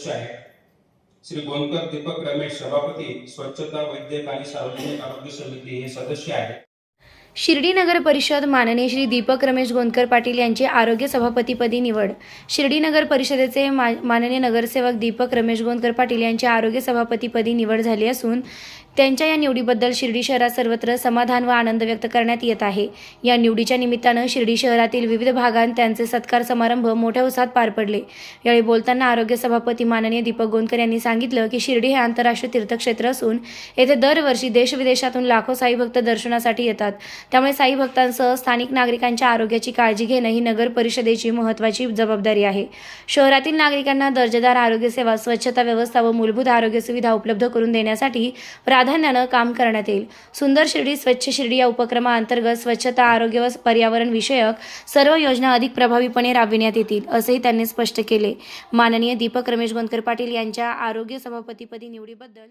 अध्यक्ष आहेत श्री गोंदकर दीपक रमेश सभापती स्वच्छता वैद्यक आणि सार्वजनिक आरोग्य समिती हे सदस्य आहेत. शिर्डी नगर परिषद माननीय श्री दीपक रमेश गोंदकर पाटील यांची आरोग्य सभापतीपदी निवड. शिर्डी नगर परिषदेचे मा माननीय नगरसेवक दीपक रमेश गोंदकर पाटील यांची आरोग्य सभापतीपदी निवड झाली असून त्यांच्या या निवडीबद्दल शिर्डी शहरात सर्वत्र समाधान व आनंद व्यक्त करण्यात येत आहे. या निवडीच्या निमित्तानं शिर्डी शहरातील विविध भागात त्यांचे सत्कार समारंभ मोठ्या उत्साहात पार पडले. यावेळी बोलताना आरोग्य सभापती माननीय दीपक गोंदकर यांनी सांगितलं की शिर्डी हे आंतरराष्ट्रीय तीर्थक्षेत्र असून येथे दरवर्षी देशविदेशातून लाखो साई भक्त दर्शनासाठी येतात. त्यामुळे साई भक्तांसह स्थानिक नागरिकांच्या आरोग्याची काळजी घेणं ही नगर परिषदेची महत्त्वाची जबाबदारी आहे. शहरातील नागरिकांना दर्जेदार आरोग्य सेवा स्वच्छता व्यवस्था व मूलभूत आरोग्य सुविधा उपलब्ध करून देण्यासाठी प्राधान्यानं काम करण्यात येईल. सुंदर शिर्डी स्वच्छ शिर्डी या उपक्रमाअंतर्गत स्वच्छता आरोग्य व पर्यावरण विषयक सर्व योजना अधिक प्रभावीपणे राबविण्यात येतील असेही त्यांनी स्पष्ट केले. माननीय दीपक रमेश गोंदकर पाटील यांच्या आरोग्य सभापतीपदी निवडीबद्दल